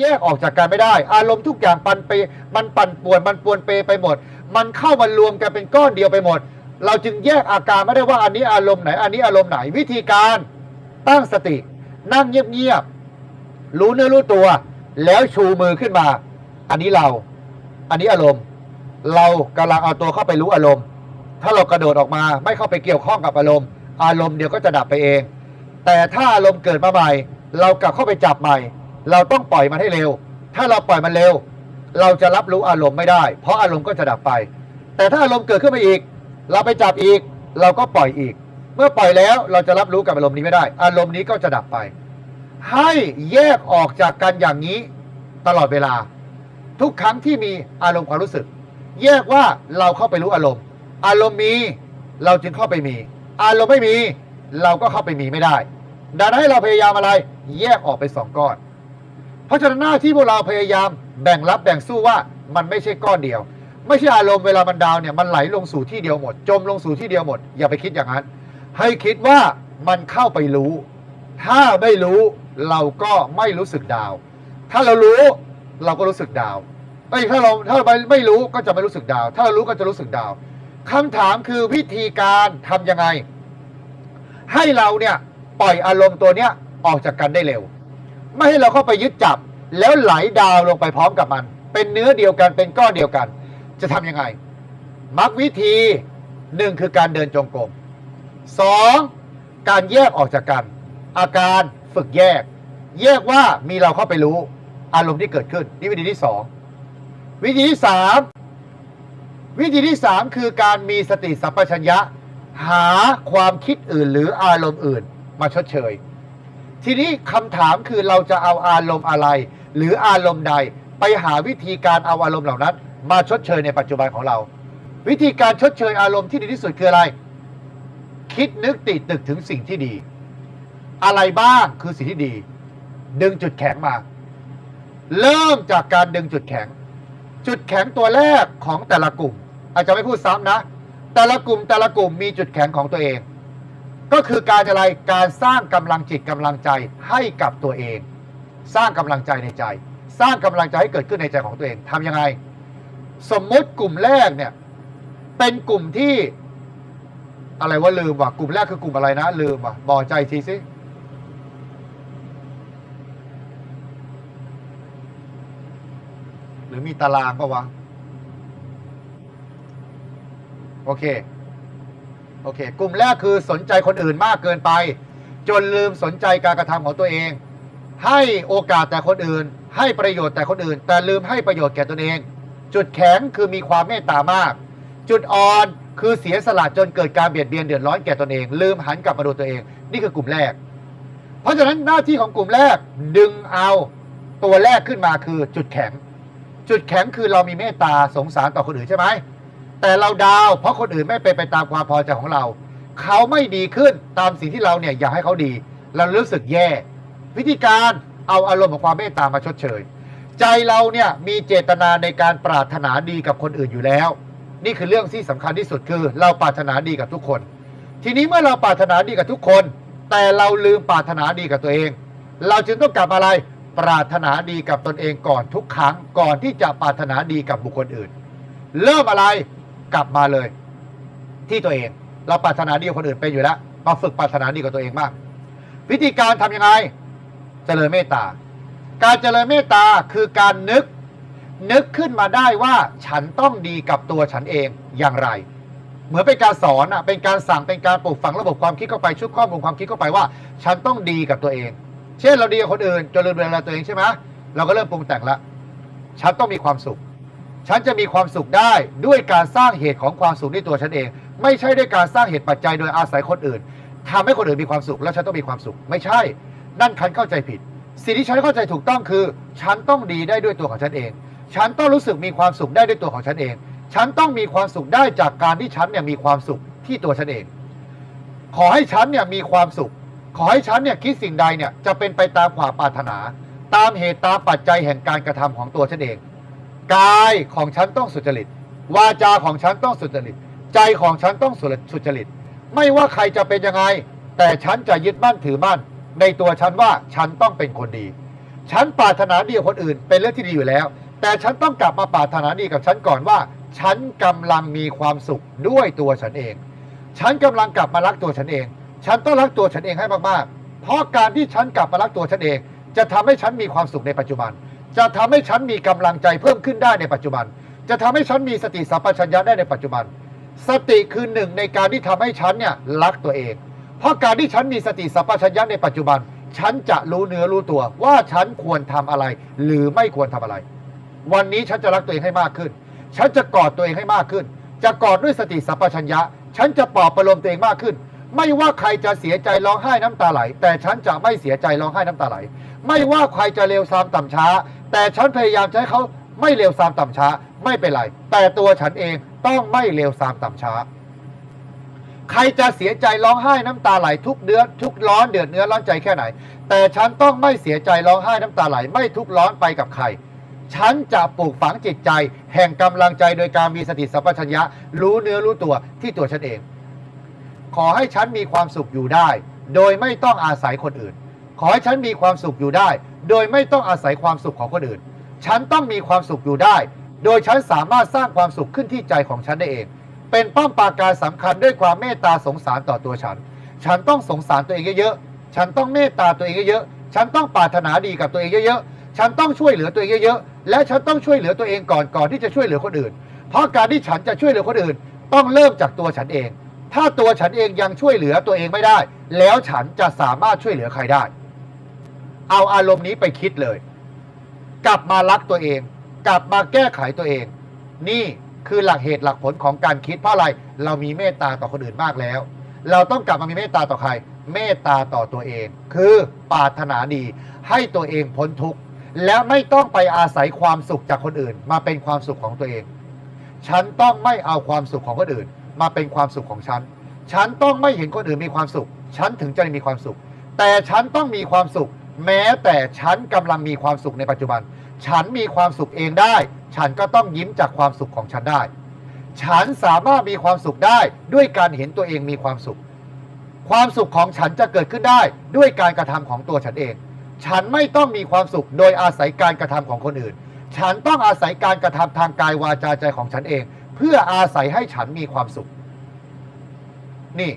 แยกออกจากกันไม่ได้ อารมณ์ทุกอย่างปันไปมันปั่นป่วนมันปวนเปไปหมด มันเข้ามารวมกันเป็นก้อนเดียวไปหมด เราจึงแยกอาการไม่ได้ว่าอันนี้อารมณ์ไหน อันนี้อารมณ์ไหนวิธีการตั้งสติ นั่งเงียบๆรู้เนื้อรู้ตัว แล้วชูมือขึ้นมา อันนี้เรา อันนี้อารมณ์ เรากำลังเอาตัวเข้าไปรู้อารมณ์ ถ้าเรากระโดดออกมาไม่เข้าไปเกี่ยวข้องกับอารมณ์ อารมณ์เดียวก็จะดับไปเอง แต่ถ้าอารมณ์เกิดมาใหม่ เรากลับเข้าไปจับใหม่ เราต้องปล่อยมันให้เร็ว ถ้าเราปล่อยมันเร็ว เราจะรับรู้อารมณ์ไม่ได้ เพราะอารมณ์ก็จะดับไป แต่ถ้าอารมณ์เกิดขึ้นมาอีก เราไปจับอีก เราก็ปล่อยอีก เมื่อปล่อยแล้วเราจะรับรู้กับอารมณ์นี้ไม่ได้ อารมณ์นี้ก็จะดับไป ให้แยกออกจากกันอย่างนี้ตลอดเวลา ทุกครั้งที่มีอารมณ์ความรู้สึก แยกว่าเราเข้าไปรู้อารมณ์ อารมณ์มีเราจึงเข้าไปมี อารมณ์ไม่มี เราก็เข้าไปมีไม่ได้ ดังนั้นให้เราพยายามอะไร แยกออกไปสองก้อน เพราะฉะนั้นหน้าที่พวกเราพยายามแบ่งรับแบ่งสู้ว่ามันไม่ใช่ก้อนเดียว ไม่ใช่อารมณ์เวลามันดาวเนี่ยมันไหลลงสู่ที่เดียวหมด จมลงสู่ที่เดียวหมด อย่าไปคิดอย่างนั้น ให้คิดว่ามันเข้าไปรู้ ถ้าไม่รู้เราก็ไม่รู้สึกดาว ถ้าเรารู้เราก็รู้สึกดาวเอ้ถ้าเราถ้าเราไม่รู้ก็จะไม่รู้สึกดาว ถ้าเรารู้ก็จะรู้สึกดาวคำถามคือวิธีการทำยังไง ให้เราเนี่ยปล่อยอารมณ์ตัวเนี้ยออกจากกันได้เร็ว ไม่ให้เราเข้าไปยึดจับ แล้วไหลดาวลงไปพร้อมกับมัน เป็นเนื้อเดียวกันเป็นก้อนเดียวกัน จะทำยังไงมักวิธีหนึ่งคือการเดินจงกรมสองการแยกออกจากกัน อาการฝึกแยก แยกว่ามีเราเข้าไปรู้ อารมณ์ที่เกิดขึ้น นี่วิธีที่สองวิธีที่สามวิธีที่สามคือการมีสติสัมปชัญญะ หาความคิดอื่นหรืออารมณ์อื่น มาชดเชย ทีนี้คำถามคือเราจะเอาอารมณ์อะไร หรืออารมณ์ใดไปหาวิธีการเอาอารมณ์เหล่านั้น มาชดเชยในปัจจุบันของเรา วิธีการชดเชยอารมณ์ที่ดีที่สุดคืออะไร คิดนึกติดตึกถึงสิ่งที่ดี อะไรบ้างคือสิ่งที่ดี ดึงจุดแข็งมา เริ่มจากการดึงจุดแข็ง จุดแข็งตัวแรกของแต่ละกลุ่ม อาจจะไม่พูดซ้ำนะ แต่ละกลุ่มแต่ละกลุ่มมีจุดแข็งของตัวเอง ก็คือการอะไรการสร้างกำลังจิตกำลังใจให้กับตัวเอง สร้างกำลังใจในใจ สร้างกำลังใจให้เกิดขึ้นในใจของตัวเองทำยังไง สมมุติกลุ่มแรกเนี่ยเป็นกลุ่มที่อะไรว่าลืมว่ะกลุ่มแรกคือกลุ่มอะไรนะ ลืมว่ะบอกใจทีสิหรือมีตารางปะวะ โอเค โอเค กลุ่มแรกคือสนใจคนอื่นมากเกินไป จนลืมสนใจการกระทำของตัวเอง ให้โอกาสแต่คนอื่น ให้ประโยชน์แต่คนอื่น แต่ลืมให้ประโยชน์แก่ตนเอง จุดแข็งคือมีความเมตตามาก จุดอ่อนคือเสียสละจนเกิดการเบียดเบียนเดือดร้อนแก่ตนเอง ลืมหันกลับมาดูตัวเอง นี่คือกลุ่มแรก เพราะฉะนั้นหน้าที่ของกลุ่มแรกดึงเอาตัวแรกขึ้นมาคือจุดแข็ง จุดแข็งคือเรามีเมตตาสงสารต่อคนอื่นใช่ไหม แต่เราดาว เพราะคนอื่นไม่เป็นไปตามความพอใจของเรา เขาไม่ดีขึ้นตามสิ่งที่เราเนี่ยอยากให้เขาดี เรารู้สึกแย่ วิธีการเอาอารมณ์ของความเมตตามาชดเชย ใจเราเนี่ยมีเจตนาในการปรารถนาดีกับคนอื่นอยู่แล้ว นี่คือเรื่องที่สำคัญที่สุดคือ เราปรารถนาดีกับทุกคน ทีนี้เมื่อเราปรารถนาดีกับทุกคน แต่เราลืมปรารถนาดีกับตัวเอง เราจึงต้องกลับมาอะไรปรารถนาดีกับตนเองก่อนทุกครั้งก่อนที่จะปรารถนาดีกับบุคคลอื่น เริ่มอะไร กลับมาเลย ที่ตัวเอง เราปรารถนาดีกับคนอื่นเป็นอยู่แล้วมาฝึกปรารถนาดีกับตัวเองมากวิธีการทำยังไง เจริญเมตตา การเจริญเมตตาคือการนึก นึกขึ้นมาได้ว่าฉันต้องดีกับตัวฉันเองอย่างไร เหมือนเป็นการสอนอะเป็นการสั่งเป็นการปลูกฝังระบบความคิดเข้าไปชุดข้อมูลความคิดเข้าไปว่า ฉันต้องดีกับตัวเอง เช่นเราดีกับคนอื่นจนลืมดูแลตัวเองใช่ไหมเราก็เริ่มปรุงแต่งละฉันต้องมีความสุข ฉันจะมีความสุขได้ด้วยการสร้างเหตุของความสุขในตัวฉันเอง ไม่ใช่ด้วยการสร้างเหตุปัจจัยโดยอาศัยคนอื่นทำให้คนอื่นมีความสุขแล้วฉันต้องมีความสุข ไม่ใช่ นั่นฉันเข้าใจผิด สิ่งที่ฉันเข้าใจถูกต้องคือ ฉันต้องดีได้ด้วยตัวของฉันเอง ฉันต้องรู้สึกมีความสุขได้ด้วยตัวของฉันเอง ฉันต้องมีความสุขได้จากการที่ฉันเนี่ยมีความสุขที่ตัวฉันเอง ขอให้ฉันเนี่ยมีความสุข ขอให้ฉันเนี่ยคิดสิ่งใดเนี่ยจะเป็นไปตามความปรารถนา ตามเหตุตามปัจจัยแห่งการกระทำของตัวฉันเอง กายของฉันต้องสุจริต วาจาของฉันต้องสุจริต ใจของฉันต้องสุจริต ไม่ว่าใครจะเป็นยังไง แต่ฉันจะยึดมั่นถือมั่น ในตัวฉันว่าฉันต้องเป็นคนดี ฉันปรารถนาดีกับคนอื่น เป็นเรื่องที่ดีอยู่แล้ว แต่ฉันต้องกลับมาปรารถนาดีกับฉันก่อนว่า ฉันกำลังมีความสุขด้วยตัวฉันเอง ฉันกำลังกลับมารักตัวฉันเอง ฉันต้องรักตัวฉันเองให้มากๆ เพราะการที่ฉันกลับมารักตัวฉันเอง จะทำให้ฉันมีความสุขในปัจจุบัน จะทำให้ฉันมีกำลังใจเพิ่มขึ้นได้ในปัจจุบัน จะทำให้ฉันมีสติสัมปชัญญะได้ในปัจจุบัน สติคือหนึ่งในการที่ทำให้ฉันเนี่ยรักตัวเอง เพราะการที่ฉันมีสติสัมปชัญญะในปัจจุบัน ฉันจะรู้เนื้อรู้ตัวว่าฉันควรทำอะไร หรือไม่ควรทำอะไร วันนี้ฉันจะรักตัวเองให้มากขึ้น ฉันจะกอดตัวเองให้มากขึ้น จะกอดด้วยสติสัมปชัญญะ ฉันจะปลอบประโลมตัวเองมากขึ้นไม่ว่าใครจะเสียใจร้องไห้น้ำตาไหล แต่ฉันจะไม่เสียใจร้องไห้น้ำตาไหล ไม่ว่าใครจะเลวทรามต่ำช้า แต่ฉันพยายามจะให้เขาไม่เลวทรามต่ำช้า ไม่เป็นไร แต่ตัวฉันเองต้องไม่เลวทรามต่ำช้า ใครจะเสียใจร้องไห้น้ำตาไหลทุกเดือนทุกร้อนเดือดเนื้อร้อนใจแค่ไหน แต่ฉันต้องไม่เสียใจร้องไห้น้ำตาไหลไม่ทุกร้อนไปกับใครฉันจะปลูกฝังจิตใจ แห่งกำลังใจโดยการมีสติสัมปชัญญะ รู้เนื้อรู้ตัวที่ตัวฉันเอง ขอให้ฉันมีความสุขอยู่ได้ โดยไม่ต้องอาศัยคนอื่น ขอให้ฉันมีความสุขอยู่ได้ โดยไม่ต้องอาศัยความสุขของคนอื่น ฉันต้องมีความสุขอยู่ได้ โดยฉันสามารถสร้างความสุขขึ้นที่ใจของฉันได้เอง เป็นป้อมปราการสำคัญด้วยความเมตตาสงสารต่อตัวฉัน ฉันต้องสงสารตัวเองเยอะๆ ฉันต้องเมตตาตัวเองเยอะๆ ฉันต้องปรารถนาดีกับตัวเองเยอะๆ ฉันต้องช่วยเหลือตัวเองเยอะๆ และฉันต้องช่วยเหลือตัวเองก่อนก่อนที่จะช่วยเหลือคนอื่น เพราะการที่ฉันจะช่วยเหลือคนอื่น ต้องเริ่มจากตัวฉันเอง ถ้าตัวฉันเองยังช่วยเหลือตัวเองไม่ได้ แล้วฉันจะสามารถช่วยเหลือใครได้ เอาอารมณ์นี้ไปคิดเลย กลับมารักตัวเอง กลับมาแก้ไขตัวเอง นี่คือหลักเหตุหลักผลของการคิดเพราะอะไร เรามีเมตตาต่อคนอื่นมากแล้ว เราต้องกลับมามีเมตตาต่อใคร เมตตาต่อตัวเอง คือปรารถนาดี ให้ตัวเองพ้นทุกข์และไม่ต้องไปอาศัยความสุขจากคนอื่น มาเป็นความสุขของตัวเอง ฉันต้องไม่เอาความสุขของคนอื่น มาเป็นความสุขของฉัน ฉันต้องไม่เห็นคนอื่นมีความสุข ฉันถึงจะมีความสุข แต่ฉันต้องมีความสุข แม้แต่ฉันกำลังมีความสุขในปัจจุบัน ฉันมีความสุขเองได้ ฉันก็ต้องยิ้มจากความสุขของฉันได้ ฉันสามารถมีความสุขได้ด้วยการเห็นตัวเองมีความสุข ความสุขของฉันจะเกิดขึ้นได้ด้วยการกระทำของตัวฉันเอง ฉันไม่ต้องมีความสุขโดยอาศัยการกระทำของคนอื่น ฉันต้องอาศัยการกระทำทางกายวาจาใจของฉันเอง เพื่ออาศัยให้ฉันมีความสุข นี่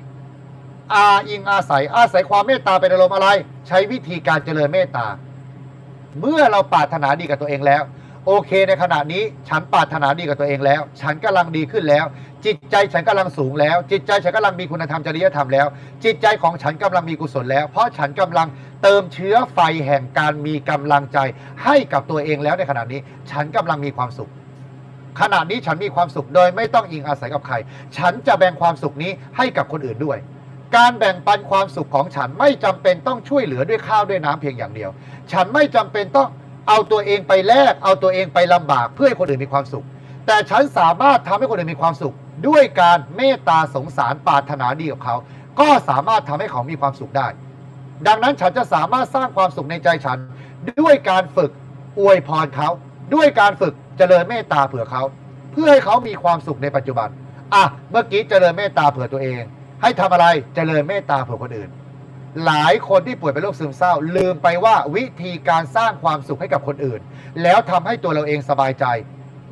อาอิงอาศัยอาศัยความเมตตาเป็นอารมณ์อะไร ใช้วิธีการเจริญเมตตา เมื่อเราปรารถนาดีกับตัวเองแล้ว โอเคในขณะนี้ฉันปรารถนาดีกับตัวเองแล้ว ฉันกำลังดีขึ้นแล้ว จิตใจฉันกำลังสูงแล้ว จิตใจฉันกำลังมีคุณธรรมจริยธรรมแล้ว จิตใจของฉันกำลังมีกุศลแล้ว เพราะฉันกำลังเติมเชื้อไฟแห่งการมีกำลังใจให้กับตัวเองแล้วในขณะนี้ ฉันกำลังมีความสุขขณะนี้ฉันมีความสุขโดยไม่ต้องอิงอาศัยกับใคร ฉันจะแบ่งความสุขนี้ให้กับคนอื่นด้วย การแบ่งปันความสุขของฉันไม่จำเป็นต้องช่วยเหลือด้วยข้าวด้วยน้ำเพียงอย่างเดียว ฉันไม่จำเป็นต้องเอาตัวเองไปแลกเอาตัวเองไปลำบากเพื่อให้คนอื่นมีความสุข แต่ฉันสามารถทำให้คนอื่นมีความสุข ด้วยการเมตตาสงสารปรารถนาดีกับเขา ก็สามารถทำให้เขามีความสุขได้ ดังนั้นฉันจะสามารถสร้างความสุขในใจฉัน ด้วยการฝึกอวยพรเขา ด้วยการฝึกเจริญเมตตาเผื่อเขา เพื่อให้เขามีความสุขในปัจจุบันอะเมื่อกี้เจริญเมตตาเผื่อตัวเอง ให้ทำอะไรเจริญเมตตาเผื่อคนอื่น หลายคนที่ป่วยเป็นโรคซึมเศร้า ลืมไปว่าวิธีการสร้างความสุขให้กับคนอื่น แล้วทำให้ตัวเราเองสบายใจ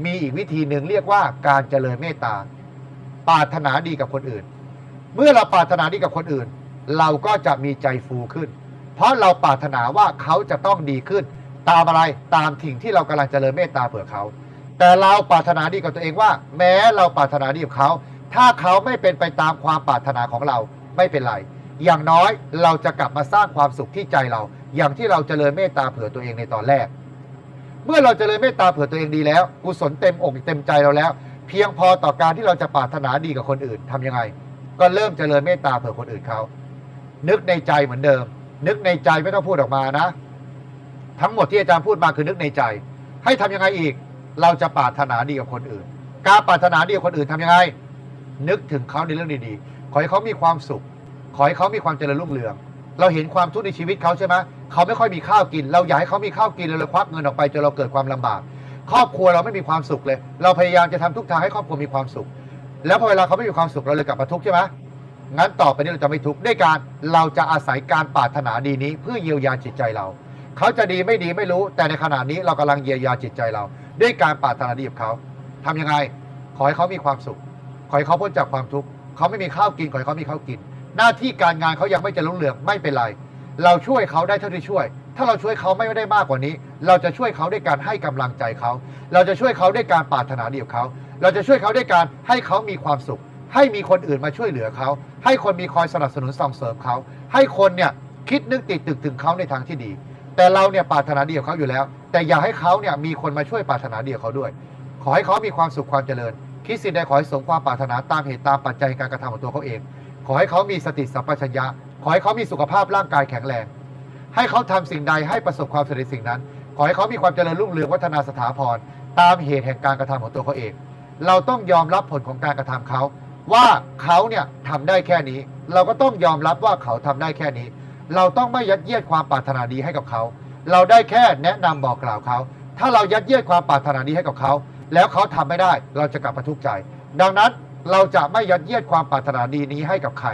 มีอีกวิธีหนึ่งเรียกว่าการเจริญเมตตาปรารถนาดีกับคนอื่น เมื่อเราปรารถนาดีกับคนอื่น เราก็จะมีใจฟูขึ้น เพราะเราปรารถนาว่าเขาจะต้องดีขึ้น ตามอะไรตามสิ่งที่เรากำลังเจริญเมตตาเผื่อเขา แต่เราปรารถนาดีกับตัวเองว่า แม้เราปรารถนาดีกับเขา ถ้าเขาไม่เป็นไปตามความปรารถนาของเราไม่เป็นไร อย่างน้อยเราจะกลับมาสร้างความสุขที่ใจเรา อย่างที่เราเจริญเมตตาเผื่อตัวเองในตอนแรก เมื่อเราเจริญเมตตาเผื่อตัวเองดีแล้วกุศลเต็มอกเต็มใจเราแล้ว เพียงพอต่อการที่เราจะปรารถนาดีกับคนอื่นทำยังไง ก็เริ่มเจริญเมตตาเผื่อคนอื่นเขา นึกในใจเหมือนเดิม นึกในใจไม่ต้องพูดออกมานะ ทั้งหมดที่อาจารย์พูดมาคือนึกในใจ ให้ทำยังไงอีก เราจะปรารถนาดีกับคนอื่น การปรารถนาดีกับคนอื่นทำยังไง นึกถึงเขาในเรื่องดีๆ ขอให้เขามีความสุข ขอให้เขามีความเจริญรุ่งเรือง เราเห็นความทุกข์ในชีวิตเขาใช่ไหมเขาไม่ค่อยมีข้าวกิน เราอยากให้เขามีข้าวกินเราเลยควักเงินออกไปจนเราเกิดความลำบาก ครอบครัวเราไม่มีความสุขเลย เราพยายามจะทำทุกทางให้ครอบครัวมีความสุข แล้วพอเวลาเขาไม่มีความสุขเราเลยกลับมาทุกข์ใช่ไหมงั้นต่อไปนี้เราจะไม่ทุกข์ด้วยการเราจะอาศัยการปรารถนาดีนี้ เพื่อเยียวยาจิตใจเรา เขาจะดีไม่ดีไม่รู้ แต่ในขณะนี้เรากำลังเยียวยาจิตใจเรา ด้วยการปรารถนาดีกับเขาทำยังไง ขอให้เขามีความสุข ขอให้เขาพ้นจากความทุกข์เขาไม่มีข้าวกินขอให้เขามีข้าวกิน หน้าที่การงานเขายังไม่เจะรุ่งเรืองไม่เป็นไร เราช่วยเขาได้เท่าที่ช่วย ถ้าเราช่วยเขาไม่ได้มากกว่านี้ เราจะช่วยเขาด้วยการให้กำลังใจเขา เราจะช่วยเขาด้วยการปรารถนาดีกับเขา เราจะช่วยเขาด้วยการให้เขามีความสุข ให้มีคนอื่นมาช่วยเหลือเขา ให้คนมีคอยสนับสนุนส่งเสริมเขา ให้คนเนี่ยคิดนึกติดตึกถึงเขาในทางที่ดี แต่เราเนี่ยปรารถนาดีกับเขาอยู่แล้ว แต่อยากให้เขาเนี่ยมีคนมาช่วยปรารถนาดีกับเขาด้วย ขอให้เขามีความสุขความเจริญ คิดสิ่งใดขอให้สมความปรารถนาตามเหตุตามปัจจัยการกระทำของตัวเขาเอง ขอให้เขามีสติสัมปชัญญะ ขอให้เขามีสุขภาพร่างกายแข็งแรง ให้เขาทำสิ่งใดให้ประสบความสำเร็จสิ่งนั้น ขอให้เขามีความเจริญรุ่งเรืองวัฒนาสถาพรตามเหตุแห่งการกระทำของตัวเขาเอง เราต้องยอมรับผลของการกระทำเขา ว่าเขาเนี่ยทำได้แค่นี้ เราก็ต้องยอมรับว่าเขาทำได้แค่นี้ เราต้องไม่ยัดเยียดความปรารถนาดีให้กับเขา เราได้แค่แนะนำบอกกล่าวเขา ถ้าเรายัดเยียดความปรารถนาดีให้กับเขา แล้วเขาทำไม่ได้เราจะกลับมาทุกข์ใจ ดังนั้นเราจะไม่ยัดเยียดความปรารถนาดีนี้ให้กับใคร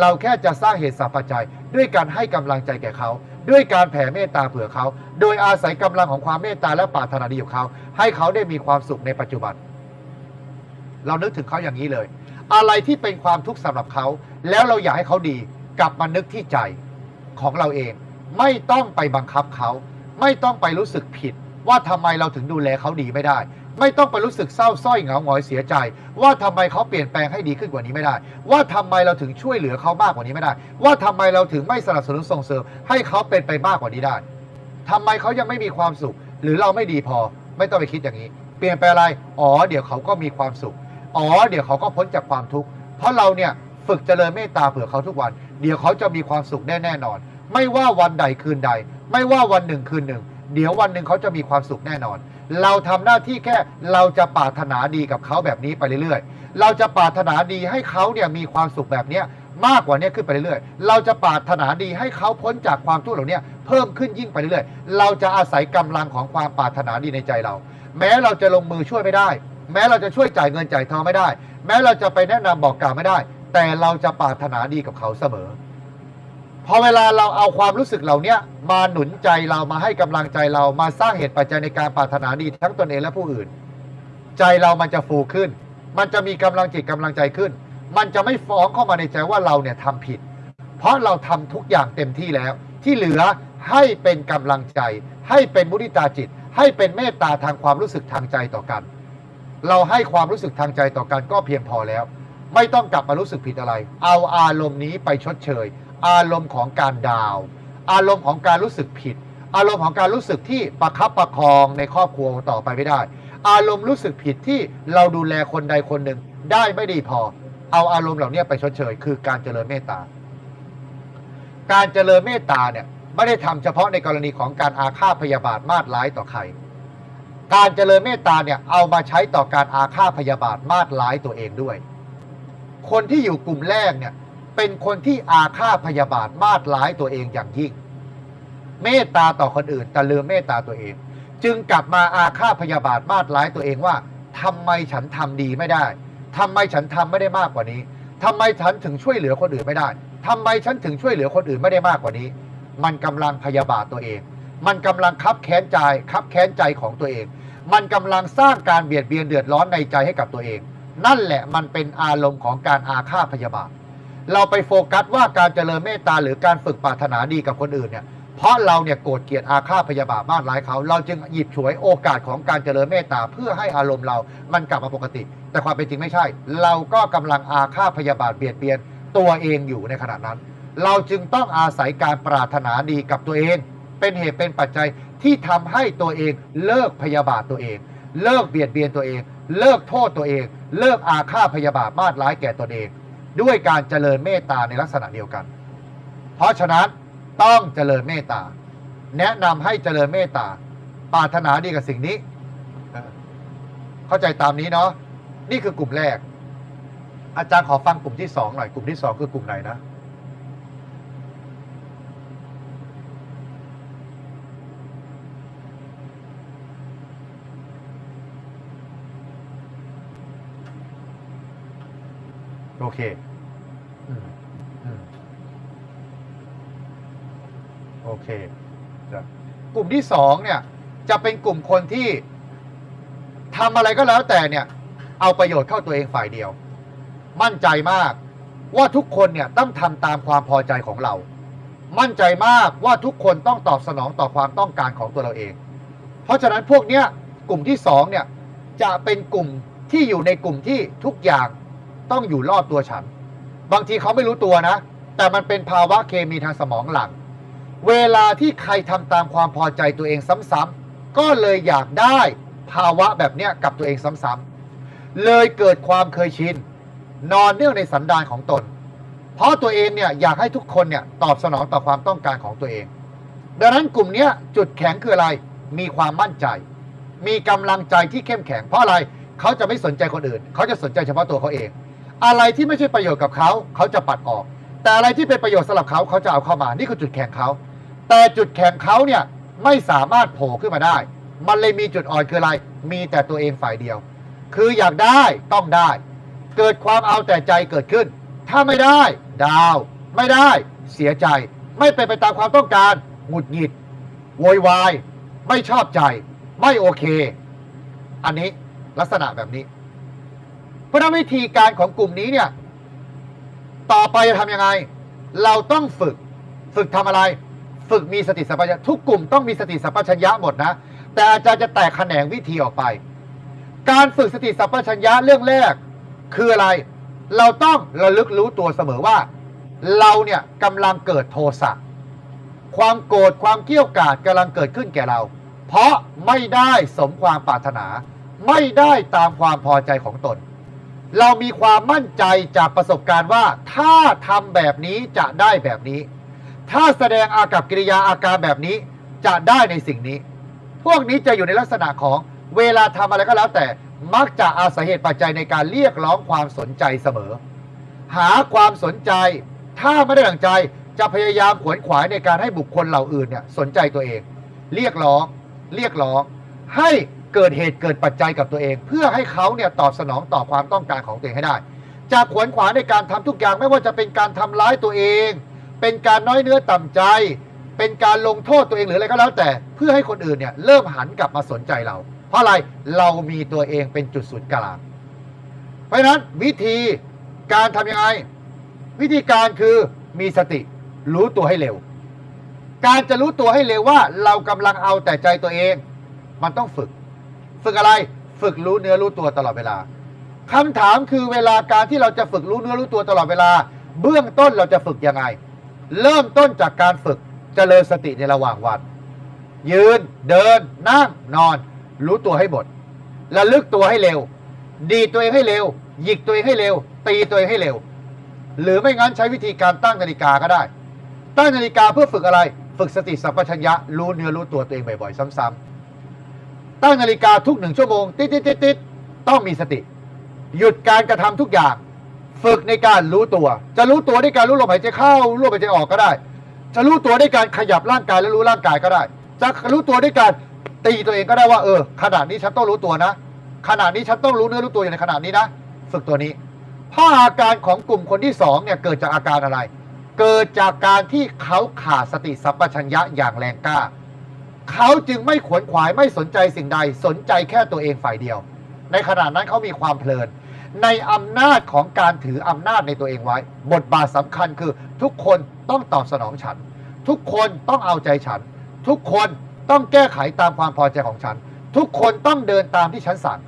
เราแค่จะสร้างเหตุสัพปัจจัย ด้วยการให้กำลังใจแก่เขา ด้วยการแผ่เมตตาเผื่อเขา โดยอาศัยกำลังของความเมตตาและปรารถนาดีของเขา ให้เขาได้มีความสุขในปัจจุบัน เรานึกถึงเขาอย่างนี้เลย อะไรที่เป็นความทุกข์สำหรับเขา แล้วเราอยากให้เขาดี กลับมานึกที่ใจของเราเอง ไม่ต้องไปบังคับเขา ไม่ต้องไปรู้สึกผิด ว่าทำไมเราถึงดูแลเขาดีไม่ได้ ไม่ต้องไปรู้สึกเศร้าส้อยเหงาหงอยเสียใจ ว่าทำไมเขาเปลี่ยนแปลงให้ดีขึ้นกว่านี้ไม่ได้ ว่าทำไมเราถึงช่วยเหลือเขามากกว่านี้ไม่ได้ ว่าทำไมเราถึงไม่สนับสนุนส่งเสริม ให้เขาเป็นไปมากกว่านี้ได้ทำไมเขายังไม่มีความสุข หรือเราไม่ดีพอ ไม่ต้องไปคิดอย่างนี้ เปลี่ยนไปอะไร อ๋อ เดี๋ยวเขาก็มีความสุข อ๋อ เดี๋ยวเขาก็พ้นจากความทุกข์ เพราะเราเนี่ยฝึกเจริญเมตตาเผื่อเขาทุกวัน เดี๋ยวเขาจะมีความสุขแน่แน่นอน ไม่ว่าวันใดคืนใด ไม่ว่าวันหนึ่งคืนหนึ่ง เดี๋ยววันหนึ่งเขาจะมีความสุขแน่นอน เราทำหน้าที่แค่เราจะปรารถนาดีกับเขาแบบนี้ไปเรื่อยๆ เราจะปรารถนาดีให้เขาเนี่ยมีความสุขแบบเนี้ยมากกว่านี้ขึ้นไปเรื่อยๆ เราจะปรารถนาดีให้เขาพ้นจากความทุกข์เหล่านี้เพิ่มขึ้นยิ่งไปเรื่อยๆ เราจะอาศัยกำลังของความปรารถนาดีในใจเรา แม้เราจะลงมือช่วยไม่ได้ แม้เราจะช่วยจ่ายเงินจ่ายทองไม่ได้ แม้เราจะไปแนะนำบอกกล่าวไม่ได้ แต่เราจะปรารถนาดีกับเขาเสมอ พอเวลาเราเอาความรู้สึกเหล่านี้มาหนุนใจเรามาให้กำลังใจเรามาสร้างเหตุปัจจัยในการปรารถนาดีทั้งตนเองและผู้อื่น ใจเรามันจะฟูขึ้น มันจะมีกำลังจิตกำลังใจขึ้น มันจะไม่ฟ้องเข้ามาในใจว่าเราเนี่ยทำผิด เพราะเราทำทุกอย่างเต็มที่แล้ว ที่เหลือให้เป็นกำลังใจ ให้เป็นมุทิตาจิต ให้เป็นเมตตาทางความรู้สึกทางใจต่อกัน เราให้ความรู้สึกทางใจต่อกันก็เพียงพอแล้ว ไม่ต้องกลับมารู้สึกผิดอะไร เอาอารมณ์นี้ไปชดเชย อารมณ์ของการดาว อารมณ์ของการรู้สึกผิด อารมณ์ของการรู้สึกที่ประคับประคองในครอบครัวต่อไปไม่ได้ อารมณ์รู้สึกผิดที่เราดูแลคนใดคนหนึ่งได้ไม่ดีพอ เอาอารมณ์เหล่านี้ไปชดเชย คือการเจริญเมตตา การเจริญเมตตาเนี่ยไม่ได้ทำเฉพาะในกรณีของการอาฆาตพยาบาทมาดร้ายต่อใคร การเจริญเมตตาเนี่ยเอามาใช้ต่อการอาฆาตพยาบาทมาดร้ายตัวเองด้วย คนที่อยู่กลุ่มแรกเนี่ย เป็นคนที่อาฆาตพยาบาทมาดร้ายตัวเองอย่างยิ่ง เมตตาต่อคนอื่น แต่ลืมเมตตาตัวเอง จึงกลับมาอาฆาตพยาบาทมาดร้ายตัวเองว่าทำไมฉันทำดีไม่ได้ทำไมฉันทำไม่ได้มากกว่านี้ทำไมฉันถึงช่วยเหลือคนอื่นไม่ได้ทำไมฉันถึงช่วยเหลือคนอื่นไม่ได้มากกว่านี้ มันกำลังพยาบาทตัวเอง มันกำลังคับแค้นใจคับแค้นใจของตัวเอง มันกำลังสร้างการเบียดเบียนเดือดร้อนในใจให้กับตัวเอง นั่นแหละมันเป็นอารมณ์ของการอาฆาตพยาบาท เราไปโฟกัสว่าการเจริญเมตตาหรือการฝึกปรารถนาดีกับคนอื่นเนี่ยเพราะเราเนี่ยโกรธเกลียดอาฆาตพยาบาทมากร้ายเขา เราจึงหยิบฉวยโอกาสของการเจริญเมตตาเพื่อให้อารมณ์เรามันกลับมาปกติ แต่ความเป็นจริงไม่ใช่ เราก็กำลังอาฆาตพยาบาทเบียดเบียนตัวเองอยู่ในขณะนั้น เราจึงต้องอาศัยการปรารถนาดีกับตัวเอง เป็นเหตุเป็นปัจจัยที่ทำให้ตัวเองเลิกพยาบาทตัวเอง เลิกเบียดเบียนตัวเอง เลิกโทษตัวเอง เลิกอาฆาตพยาบาทมาดร้ายแก่ตนเอง ด้วยการเจริญเมตตาในลักษณะเดียวกัน เพราะฉะนั้นต้องเจริญเมตตา แนะนำให้เจริญเมตตาปรารถนาดีกับสิ่งนี้ เข้าใจตามนี้เนาะนี่คือกลุ่มแรก อาจารย์ขอฟังกลุ่มที่สองหน่อยกลุ่มที่สองคือกลุ่มไหนนะโอเค โอเคจะกลุ่มที่สองเนี่ย จะเป็นกลุ่มคนที่ทำอะไรก็แล้วแต่เนี่ย เอาประโยชน์เข้าตัวเองฝ่ายเดียว มั่นใจมากว่าทุกคนเนี่ยต้องทำตามความพอใจของเรา มั่นใจมากว่าทุกคนต้องตอบสนองต่อความต้องการของตัวเราเอง เพราะฉะนั้นพวกเนี้ยกลุ่มที่สองเนี่ยจะเป็นกลุ่มที่อยู่ในกลุ่มที่ทุกอย่างต้องอยู่รอบตัวฉัน บางทีเขาไม่รู้ตัวนะ แต่มันเป็นภาวะเคมีทางสมองหลัง เวลาที่ใครทำตามความพอใจตัวเองซ้ำๆก็เลยอยากได้ภาวะแบบเนี้ยกับตัวเองซ้ำๆเลยเกิดความเคยชิน นอนเนื่องในสันดานของตน เพราะตัวเองเนี่ยอยากให้ทุกคนเนี่ยตอบสนองต่อความต้องการของตัวเอง ดังนั้นกลุ่มเนี้ยจุดแข็งคืออะไร มีความมั่นใจ มีกำลังใจที่เข้มแข็ง เพราะอะไร เขาจะไม่สนใจคนอื่น เขาจะสนใจเฉพาะตัวเขาเอง อะไรที่ไม่ใช่ประโยชน์กับเขาเขาจะปัดออก แต่อะไรที่เป็นประโยชน์สำหรับเขาเขาจะเอาเข้ามา นี่คือจุดแข็งเขา แต่จุดแข็งเขาเนี่ยไม่สามารถโผล่ขึ้นมาได้ มันเลยมีจุดอ่อนคืออะไร มีแต่ตัวเองฝ่ายเดียว คืออยากได้ต้องได้ เกิดความเอาแต่ใจเกิดขึ้น ถ้าไม่ได้ดาว ไม่ได้เสียใจ ไม่เป็นไปตามความต้องการหงุดหงิดโวยวาย ไม่ชอบใจ ไม่โอเค อันนี้ลักษณะแบบนี้ เพราะนั้นวิธีการของกลุ่มนี้เนี่ย ต่อไปจะทำยังไง เราต้องฝึกฝึกทำอะไร ฝึกมีสติสัมปชัญญะทุกกลุ่มต้องมีสติสัมปชัญญะหมดนะ แต่อาจารย์จะแตกแขนงวิธีออกไป การฝึกสติสัมปชัญญะเรื่องแรกคืออะไร เราต้องระลึกรู้ตัวเสมอว่า เราเนี่ยกำลังเกิดโทสะความโกรธความเกี้ยวกาดกำลังเกิดขึ้นแก่เรา เพราะไม่ได้สมความปรารถนา ไม่ได้ตามความพอใจของตน เรามีความมั่นใจจากประสบการณ์ว่า ถ้าทำแบบนี้จะได้แบบนี้ ถ้าแสดงอากับกิริยาอาการแบบนี้จะได้ในสิ่งนี้ พวกนี้จะอยู่ในลักษณะของเวลาทำอะไรก็แล้วแต่มักจะอาศัยเหตุปัจจัยในการเรียกร้องความสนใจเสมอ หาความสนใจ ถ้าไม่ได้ดังใจจะพยายามขวนขวายในการให้บุคคลเหล่าอื่นเนี่ยสนใจตัวเอง เรียกร้อง เรียกร้อง ให้ เกิดเหตุเกิดปัจจัยกับตัวเอง เพื่อให้เขาเนี่ยตอบสนองต่อความต้องการของตัวเองให้ได้จะขวนขวายในการทำทุกอย่างไม่ว่าจะเป็นการทำร้ายตัวเอง เป็นการน้อยเนื้อต่ำใจ เป็นการลงโทษตัวเองหรืออะไรก็แล้วแต่ เพื่อให้คนอื่นเนี่ยเริ่มหันกลับมาสนใจเรา เพราะอะไรเรามีตัวเองเป็นจุดศูนย์กลางเพราะฉะนั้นวิธีการทำยังไง วิธีการคือมีสติ รู้ตัวให้เร็ว การจะรู้ตัวให้เร็วว่าเรากำลังเอาแต่ใจตัวเอง มันต้องฝึก ฝึกอะไร ฝึกรู้เนื้อรู้ตัวตลอดเวลาคำถามคือเวลาการที่เราจะฝึกรู้เนื้อรู้ตัวตลอดเวลา เบื้องต้นเราจะฝึกยังไง เริ่มต้นจากการฝึกเจริญสติในระหว่างวัน ยืนเดิน นั่งนอน รู้ตัวให้หมดระลึกตัวให้เร็ว ดีตัวเองให้เร็ว หยิกตัวเองให้เร็ว ตีตัวเองให้เร็ว หรือไม่งั้นใช้วิธีการตั้งนาฬิกาก็ได้ ตั้งนาฬิกาเพื่อฝึกอะไร ฝึกสติสัมปชัญญะรู้เนื้อรู้ตัวตัวเองบ่อยๆ ซ้ำๆ ตั้งนาฬิกาทุกหนึ่งชั่วโมง ติดติดติดติดต้องมีสติ หยุดการกระทำทุกอย่าง ฝึกในการรู้ตัว จะรู้ตัวด้วยการรู้ลมหายใจเข้ารู้ลมหายใจออกก็ได้ จะรู้ตัวด้วยการขยับร่างกายและรู้ร่างกายก็ได้ จะรู้ตัวด้วยการตีตัวเองก็ได้ว่าเออขนาดนี้ฉันต้องรู้ตัวนะขนาดนี้ฉันต้องรู้เนื้อรู้ตัวอยู่ในขนาดนี้นะฝึกตัวนี้เพราอาการของกลุ่มคนที่สองเนี่ยเกิดจากอาการอะไร เกิดจากการที่เขาขาดสติสัมปชัญญะอย่างแรงกล้า เขาจึงไม่ขวนขวายไม่สนใจสิ่งใดสนใจแค่ตัวเองฝ่ายเดียว ในขณะนั้นเขามีความเพลิน ในอำนาจของการถืออำนาจในตัวเองไว้ บทบาทสำคัญคือทุกคนต้องตอบสนองฉัน ทุกคนต้องเอาใจฉัน ทุกคนต้องแก้ไขตามความพอใจของฉัน ทุกคนต้องเดินตามที่ฉันสั่ง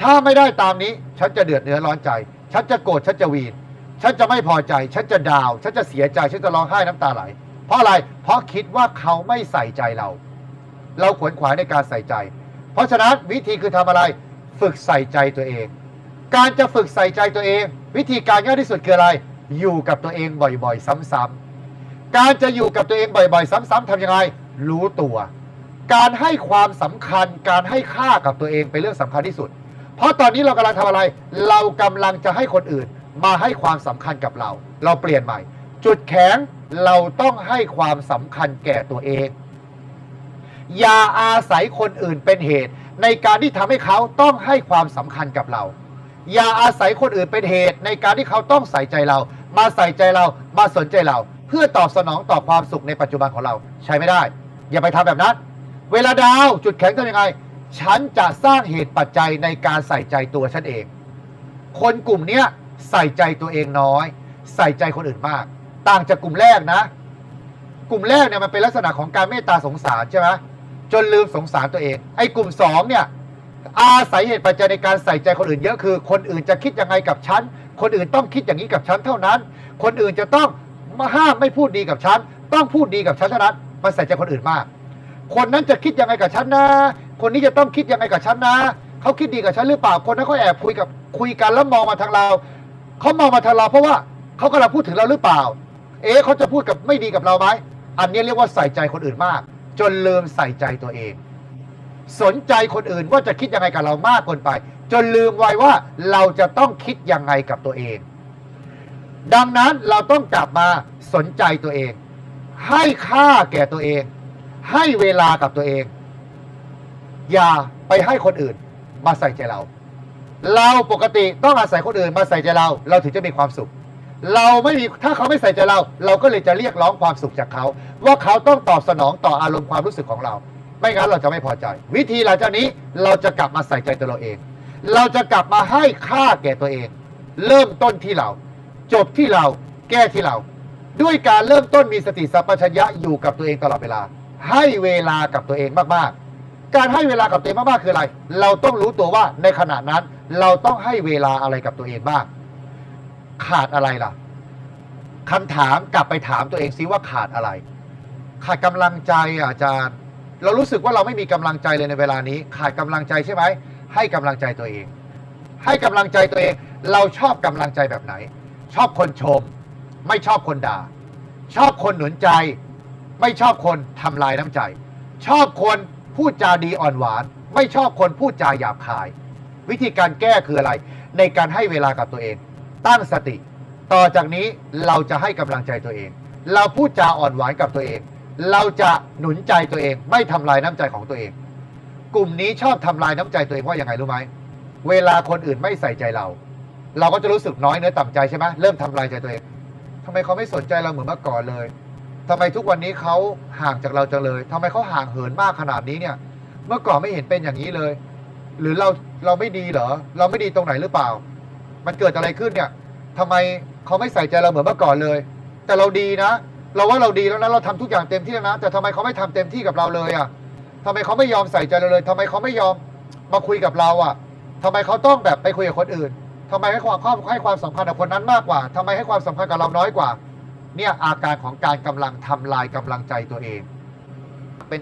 ถ้าไม่ได้ตามนี้ฉันจะเดือดเนื้อร้อนใจ ฉันจะโกรธฉันจะวีนฉันจะไม่พอใจ ฉันจะดาว ฉันจะเสียใจ ฉันจะร้องไห้น้ำตาไหล เพราะอะไร เพราะคิดว่าเขาไม่ใส่ใจเรา เราขวนขวายในการใส่ใจ เพราะฉะนั้นวิธีคือทำอะไรฝึกใส่ใจตัวเอง การจะฝึกใส่ใจตัวเอง วิธีการง่ายที่สุดคืออะไร อยู่กับตัวเองบ่อยๆ ซ้ำๆการจะอยู่กับตัวเองบ่อยๆ ซ้ำๆทำยังไง รู้ตัว การให้ความสำคัญ การให้ค่ากับตัวเองเป็นเรื่องสำคัญที่สุด เพราะตอนนี้เรากำลังทำอะไร เรากำลังจะให้คนอื่น มาให้ความสำคัญกับเรา เราเปลี่ยนใหม่ จุดแข็งเราต้องให้ความสำคัญแก่ตัวเอง อย่าอาศัยคนอื่นเป็นเหตุ ในการที่ทำให้เขาต้องให้ความสำคัญกับเรา อย่าอาศัยคนอื่นเป็นเหตุ ในการที่เขาต้องใส่ใจเรา มาใส่ใจเรามาสนใจเรา เพื่อตอบสนองต่อความสุขในปัจจุบันของเราใช้ไม่ได้ อย่าไปทำแบบนั้น เวลาดาวจุดแข็งทำยังไง ฉันจะสร้างเหตุปัจจัยในการใส่ใจตัวฉันเอง คนกลุ่มเนี้ยใส่ใจตัวเองน้อย ใส่ใจคนอื่นมาก ต่างจากกลุ่มแรกนะ กลุ่มแรกเนี่ยมันเป็นลักษณะของการเมตตาสงสารใช่ไหม จนลืมสงสารตัวเอง ไอ้กลุ่มสองเนี่ย อาศัยเหตุปัจจัยในการใส่ใจคนอื่นเยอะคือ คนอื่นจะคิดยังไงกับฉัน คนอื่นต้องคิดอย่างนี้กับฉันเท่านั้น คนอื่นจะต้องมาห้ามไม่พูดดีกับฉัน ต้องพูดดีกับฉันเท่านั้นมันใส่ใจคนอื่นมาก คนนั้นจะคิดยังไงกับฉันนะ คนนี้จะต้องคิดยังไงกับฉันนะ เขาคิดดีกับฉันหรือเปล่า คนนั้นเขาแอบคุยกับคุยกันแล้วมองมาทางเรา เขามองมาทางเราเพราะว่าเขากำลังพูดถึงเราหรือเปล่า เอ๊เขาจะพูดกับไม่ดีกับเราไหมอันนี้เรียกว่าใส่ใจคนอื่นมาก จนลืมใส่ใจตัวเอง สนใจคนอื่นว่าจะคิดยังไงกับเรามากเกินไป จนลืมไว้ว่าเราจะต้องคิดยังไงกับตัวเอง ดังนั้นเราต้องกลับมาสนใจตัวเอง ให้ค่าแก่ตัวเอง ให้เวลากับตัวเอง อย่าไปให้คนอื่นมาใส่ใจเรา เราปกติต้องอาศัยคนอื่นมาใส่ใจเรา เราถึงจะมีความสุข เราไม่มีถ้าเขาไม่ใส่ใจเรา เราก็เลยจะเรียกร้องความสุขจากเขา ว่าเขาต้องตอบสนองต่ออารมณ์ความรู้สึกของเรา ไม่งั้นเราจะไม่พอใจ วิธีหลังจากนี้เราจะกลับมาใส่ใจตัวเราเอง เราจะกลับมาให้ค่าแก่ตัวเอง เริ่มต้นที่เรา จบที่เราแก้ที่เรา ด้วยการเริ่มต้นมีสติสัมปชัญญะอยู่กับตัวเองตลอดเวลา ให้เวลากับตัวเองมากๆ การให้เวลากับตัวเองมากๆคืออะไร เราต้องรู้ตัวว่าในขณะนั้น เราต้องให้เวลาอะไรกับตัวเองบ้าง ขาดอะไรล่ะคำถามกลับไปถามตัวเองซิว่าขาดอะไร ขาดกำลังใจอาจารย์ เรารู้สึกว่าเราไม่มีกำลังใจเลยในเวลานี้ ขาดกำลังใจใช่ไหมให้กำลังใจตัวเอง ให้กำลังใจตัวเอง เราชอบกำลังใจแบบไหน ชอบคนชม ไม่ชอบคนด่า ชอบคนหนุนใจ ไม่ชอบคนทำลายน้ำใจ ชอบคนพูดจาดีอ่อนหวาน ไม่ชอบคนพูดจาหยาบคาย วิธีการแก้คืออะไร ในการให้เวลากับตัวเอง ตั้งสติ ต่อจากนี้เราจะให้กำลังใจตัวเอง เราพูดจาอ่อนหวานกับตัวเอง เราจะหนุนใจตัวเองไม่ทำลายน้ำใจของตัวเอง กลุ่มนี้ชอบทำลายน้ำใจตัวเองว่าอย่างไงรู้ไหมเวลาคนอื่นไม่ใส่ใจเรา เราก็จะรู้สึกน้อยเนื้อต่ำใจใช่ไหมเริ่มทำลายใจตัวเองทำไมเขาไม่สนใจเราเหมือนเมื่อก่อนเลยทำไมทุกวันนี้เขาห่างจากเราจังเลยทำไมเขาห่างเหินมากขนาดนี้เนี่ย เมื่อก่อนไม่เห็นเป็นอย่างนี้เลย หรือเราเราไม่ดีเหรอ เราไม่ดีตรงไหนหรือเปล่า มันเกิดอะไรขึ้นเนี่ยทำไมเขาไม่ใส่ใจเราเหมือนเมื่อก่อนเลย แต่เราดีนะ เราว่าเราดีแล้วนะเราทำทุกอย่างเต็มที่แล้วนะ แต่ทำไมเขาไม่ทำเต็มที่กับเราเลยอะทำไมเขาไม่ยอมใส่ใจเราเลยทำไมเขาไม่ยอมมาคุยกับเราอะทำไมเขาต้องแบบไปคุยกับคนอื่นทำไมให้ความให้ความสำคัญกับคนนั้นมากกว่าทำไมให้ความสำคัญกับเราน้อยกว่า เนี่ยอาการของการกำลังทำลายกำลังใจตัวเอง เป็น